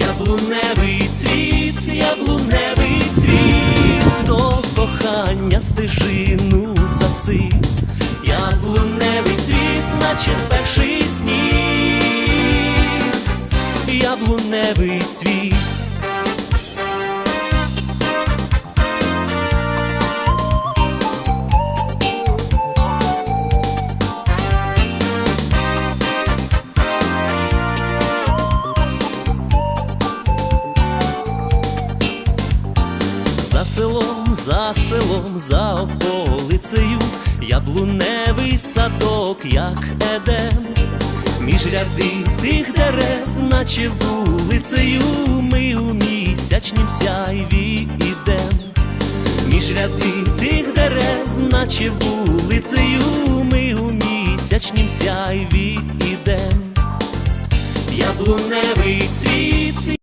Яблуневий цвіт, яблуневий цвіт, до кохання стежину засип. Яблуневий цвіт, наче перший сніг. Яблуневий цвіт. Селом, за селом, за околицею, яблуневий садок, як едем, між ряди тих дерев, наче вулицею, ми у місячнім сяйві ідем, між ряди тих дерев, наче вулицею, ми у місячнім сяйві ідем, яблуневий цвіт.